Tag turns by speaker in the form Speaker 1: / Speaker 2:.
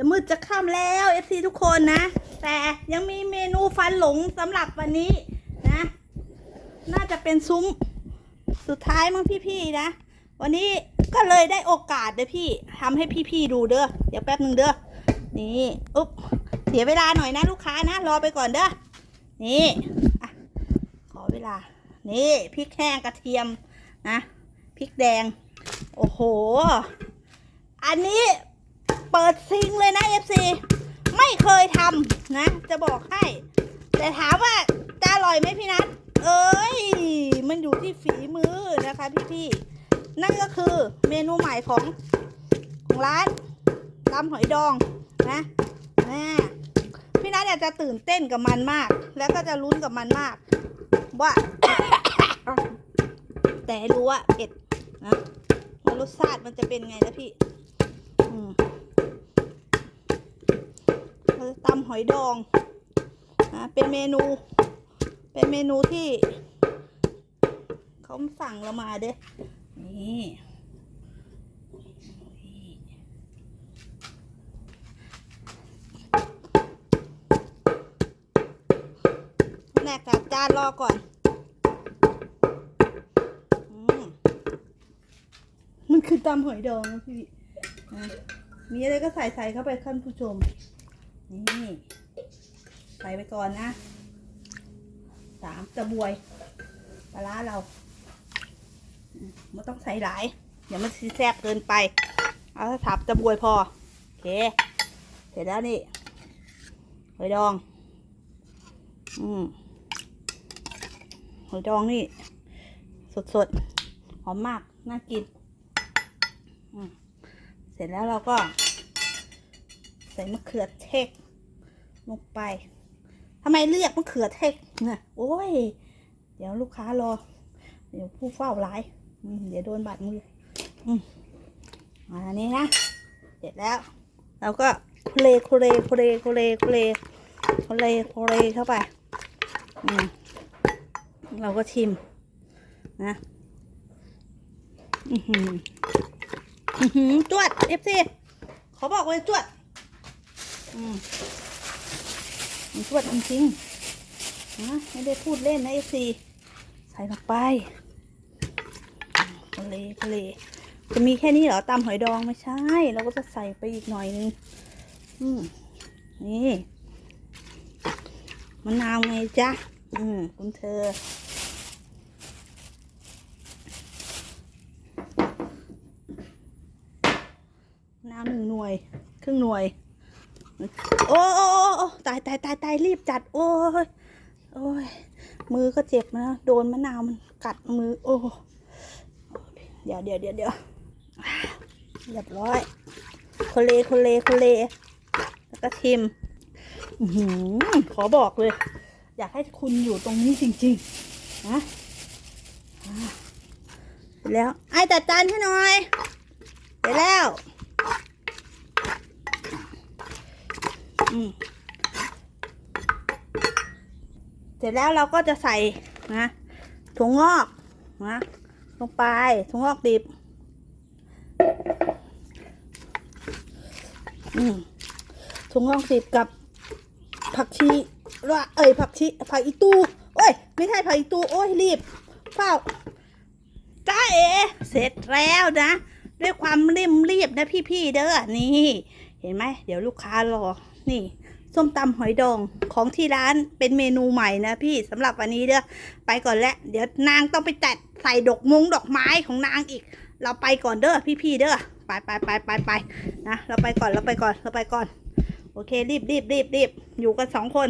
Speaker 1: จะมืดจะค่ำแล้วเอซีทุกคนนะ แต่ยังมีเมนูฟันหลงสำหรับวันนี้นะ น่าจะเป็นซุ้มสุดท้ายมั้งพี่ๆนะ วันนี้ก็เลยได้โอกาสเด้อพี่ทำให้พี่ๆดูเด้อเดี๋ยวแป๊บหนึ่งเด้อนี่อุ๊บเสียเวลาหน่อยนะลูกค้านะ รอไปก่อนเด้อนี่ขอเวลา นี่พริกแห้งกระเทียมนะพริกแดง โอ้โห อันนี้ เปิดซิงเลยนะ FC ไม่เคยทำนะ จะบอกให้ แต่ถามว่าจะอร่อยไหมพี่นัทเอ้ย มันอยู่ที่ฝีมือนะคะพี่ๆนั่นก็คือเมนูใหม่ของของร้านลำหอยดองนะแม่พี่นัทเนี่ยจะตื่นเต้นกับมันมาก แล้วก็จะลุ้นกับมันมาก ว่า แต่รู้ว่าเผ็ดนะรสชาติมันจะเป็นไงนะพี่ ตำหอยดองนะเป็นเมนู เป็นเมนูที่ เขาสั่งเรามาเด้ นี่แรกจัดจานรอก่อนอมมันคือตำหอยดองนะพี่นะมีอะไรก็ใส่ใส่เข้าไปท่านผู้ชม นี่ใส่ไปก่อนนะสามกระบวยปลาร้าเราไม่ต้องใส่หลายเดี๋ยวมันซีแซ่บเกินไป เอาถ้าถับจะบวยพอ โอเค เสร็จแล้วนี่หอยดอง อืมหอยดองนี่ สดๆหอมมาก น่ากิน เสร็จแล้วเราก็ ส่มะเขือเทศลงไปทำไมเรียกมะเขือเทศเนี่ยโอ้ย เดี๋ยวลูกค้ารอ เดี๋ยวผู้เฝ้าร้ายเดี๋ยวโดนบาดมืออันนี้นะ เสร็จแล้ว เราก็คุเลคุเลคุเลคุเลคุเลคุเลคุเลเข้าไป อืมเราก็ชิม นะอือหือ อือหือจวดเอฟซีขอบอกเลยจวด มันจวดจริงๆนะไม่ได้พูดเล่นนะเอฟซีใส่ลงไปทะเลทะเลจะมีแค่นี้เหรอตำหอยดองไม่ใช่ เราก็จะใส่ไปอีกหน่อยนึงอืมนี่มะนาวไงจ๊ะ อืมคุณเธอนาวหนึ่งหน่วย ครึ่งหน่วย โอ้โอ้โอ้ตายตายตายตายรีบจัด โอ้ยโอ้ยมือก็เจ็บนะโดนมะนาวมันกัดมือ โอ้เดี๋ยวเดี๋ยวเดี๋ยวเดี๋ยวเรียบร้อยโคเลโคเลโคเลแล้วก็ชิมหือขอบอกเลย อยากให้คุณอยู่ตรงนี้จริงๆนะเสร็จแล้วไอ้จัดจานให้หน่อยเสร็จแล้ว อืม เสร็จแล้วเราก็จะใส่นะถั่วงอกนะลงไปถั่วงอกดิบถั่วงอกดิบกับผักชีว่าเอ้ยผักชีผักอีตูโอ้ยไม่ใช่ผักอีตูโอ้ยรีบเฝ้าจ้าเอ เสร็จแล้วนะ ด้วยความริมรีบนะพี่ๆเด้อนี่ เห็นไหมเดี๋ยวลูกค้ารอนี่ ส้มตำหอยดองของที่ร้านเป็นเมนูใหม่นะพี่สำหรับวันนี้เด้อไปก่อนแล้วเดี๋ยวนางต้องไปจัดใส่ดอกมงดอกไม้ของนางอีก เราไปก่อนเด้อพี่ๆเด้อไปไปไปไปไปนะเราไปก่อนเราไปก่อนเราไปก่อน โอเครีบรีบรีบรีบอยู่กันสองคน